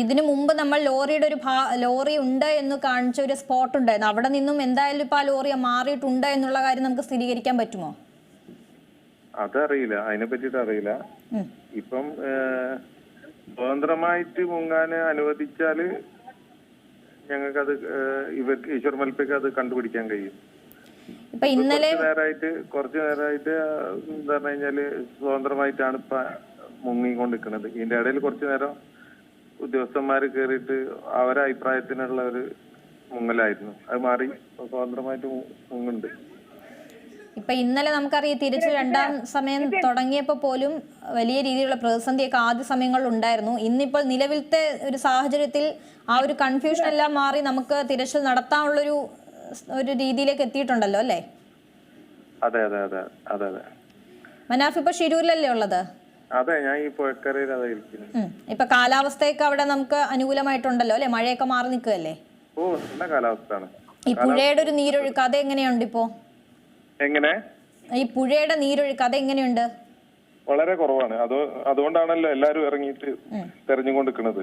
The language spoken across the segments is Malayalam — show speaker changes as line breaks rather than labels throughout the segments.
ഇതിനു മുമ്പ് നമ്മൾ ലോറിയുടെ ഒരു ലോറി ഉണ്ട് എന്ന് കാണിച്ച ഒരു സ്പോട്ട് ഉണ്ടായിരുന്നു. അവിടെ നിന്നും എന്തായാലും ഇപ്പൊ ആ ലോറി മാറിയിട്ടുണ്ട് എന്നുള്ള കാര്യം നമുക്ക് സ്ഥിരീകരിക്കാൻ പറ്റുമോ?
അതറിയില്ല. അതിനെ പറ്റിട്ട് അറിയില്ല. ഇപ്പം സ്വതന്ത്രമായിട്ട് മുങ്ങാൻ അനുവദിച്ചാൽ ഞങ്ങൾക്ക് അത് ഇവർക്ക് ഈശ്വർ മൽപ്പയ്ക്ക് അത് കണ്ടുപിടിക്കാൻ കഴിയും.
ഇപ്പൊ ഇന്നലെ
നേരമായിട്ട് കുറച്ചു നേരമായിട്ട് എന്താ പറഞ്ഞു കഴിഞ്ഞാൽ സ്വതന്ത്രമായിട്ടാണ് ഇപ്പൊ മുങ്ങിക്കൊണ്ടിരിക്കുന്നത്. ഇതിന്റെ ഇടയിൽ കുറച്ചു നേരം ഉദ്യോഗസ്ഥന്മാര് കേറിയിട്ട് അവരെ അഭിപ്രായത്തിനുള്ള ഒരു മുങ്ങലായിരുന്നു. അത് മാറി സ്വതന്ത്രമായിട്ട് മുങ്ങുന്നുണ്ട്.
ഇപ്പൊ ഇന്നലെ നമുക്കറിയാം തിരിച്ചു രണ്ടാം സമയം തുടങ്ങിയപ്പോൾ പോലും വലിയ രീതിയിലുള്ള പ്രതിസന്ധിയൊക്കെ ആദ്യ സമയങ്ങളിൽ ഉണ്ടായിരുന്നു. ഇന്നിപ്പോൾ നിലവിലത്തെ ഒരു സാഹചര്യത്തിൽ ആ ഒരു കൺഫ്യൂഷൻ എല്ലാം മാറി നമുക്ക് തിരച്ചിൽ നടത്താനുള്ളൊരു ഒരു രീതിയിലേക്ക് എത്തിയിട്ടുണ്ടല്ലോ അല്ലേ?
അതെ അതെ അതെ അതെ അതെ.
മനാഫ് ഇപ്പൊ ഷിരൂരിലല്ലേ ഉള്ളത്?
അതെ ഞാൻ ഈ പുഴക്കരയിൽ അതെ
ഉം. ഇപ്പൊ കാലാവസ്ഥയൊക്കെ അവിടെ നമുക്ക് അനുകൂലമായിട്ടുണ്ടല്ലോ അല്ലെ? മഴയൊക്കെ മാറി നിൽക്കുകയല്ലേ?
ഓ നല്ല കാലാവസ്ഥയാണ്.
ഈ പുഴയുടെ ഒരു നീരൊഴുക്ക് അത് എങ്ങനെയുണ്ട് ഇപ്പോ?
എങ്ങനെ?
ഈ പുഴയുടെ നീരൊഴുക്ക് അത് എങ്ങനെയുണ്ട്?
വളരെ കുറവാണ്. അത് അതുകൊണ്ടാണല്ലോ എല്ലാരും ഇറങ്ങിയിട്ട് തെരഞ്ഞുകൊണ്ടിരിക്കുന്നത്.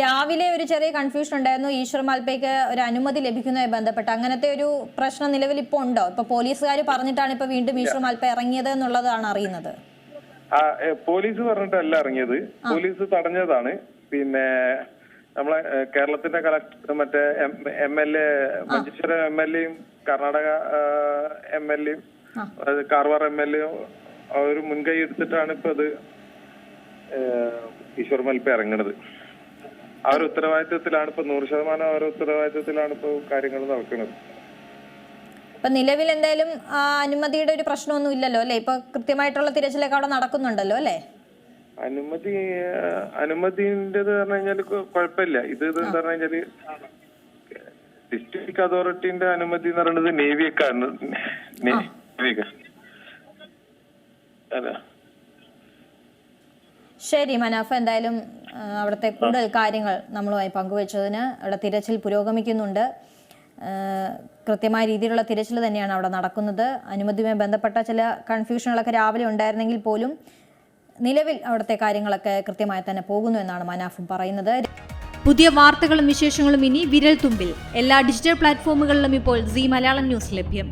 രാവിലെ ഒരു ചെറിയ കൺഫ്യൂഷൻ ഉണ്ടായിരുന്നു. ഈശ്വർ മാൽപേക്ക് ഒരു അനുമതി ലഭിക്കുന്നതുമായി ബന്ധപ്പെട്ട്. അങ്ങനത്തെ ഒരു പ്രശ്നം നിലവിൽ ഇപ്പോ ഉണ്ടോ? ഇപ്പൊ പോലീസുകാർ പറഞ്ഞിട്ടാണ് ഇപ്പൊ വീണ്ടും ഈശ്വർ മാൽപ്പ ഇറങ്ങിയത് എന്നുള്ളതാണ് അറിയുന്നത്.
പോലീസ് പറഞ്ഞിട്ടല്ല ഇറങ്ങിയത്. പോലീസ് തടഞ്ഞതാണ്. പിന്നെ നമ്മളെ കേരളത്തിന്റെ കളക്ടർ മറ്റേ M L A Manjeshwaram M L എയും കർണാടക എം എൽ എയും കാർവാർ എം എൽ എയും ഒരു മുൻകൈ എടുത്തിട്ടാണ് ഇപ്പൊ അത് ഈശ്വർ മൽപ്പ ഇറങ്ങണത്. ആ ഒരു ഉത്തരവാദിത്വത്തിലാണ് ഇപ്പൊ നൂറ് ശതമാനം ആ ഒരു ഉത്തരവാദിത്വത്തിലാണ് ഇപ്പൊ കാര്യങ്ങൾ നടക്കുന്നത്.
ഇപ്പൊ നിലവിൽ എന്തായാലും അനുമതിയുടെ ഒരു പ്രശ്നമൊന്നും ഇല്ലല്ലോ അല്ലെ? ഇപ്പൊ കൃത്യമായിട്ടുള്ള തിരച്ചിലൊക്കെ അവിടെ നടക്കുന്നുണ്ടല്ലോ അല്ലേ?
അനുമതി അനുമതി പറഞ്ഞു കുഴപ്പമില്ല. ഇത് പറഞ്ഞു കഴിഞ്ഞാൽ ഡിസ്ട്രിക്ട് അതോറിറ്റിന്റെ അനുമതി എന്ന് പറയുന്നത് നേവിയൊക്കെയാണ് നേവിയൊക്കെ അതെ
ശരി മനാഫ. എന്തായാലും അവിടുത്തെ കൂടുതൽ കാര്യങ്ങൾ നമ്മളുമായി പങ്കുവച്ചതിന് അവിടെ തിരച്ചിൽ പുരോഗമിക്കുന്നുണ്ട്. കൃത്യമായ രീതിയിലുള്ള തിരച്ചിൽ തന്നെയാണ് അവിടെ നടക്കുന്നത്. അനുമതിയുമായി ബന്ധപ്പെട്ട ചില കൺഫ്യൂഷനുകളൊക്കെ രാവിലെ ഉണ്ടായിരുന്നെങ്കിൽ പോലും നിലവിൽ അവിടുത്തെ കാര്യങ്ങളൊക്കെ കൃത്യമായി തന്നെ പോകുന്നു എന്നാണ് മനാഫും പറയുന്നത്.
പുതിയ വാർത്തകളും വിശേഷങ്ങളും ഇനി വിരൽ തുമ്പിൽ എല്ലാ ഡിജിറ്റൽ പ്ലാറ്റ്ഫോമുകളിലും ഇപ്പോൾ സി മലയാളം ന്യൂസ് ലഭ്യം.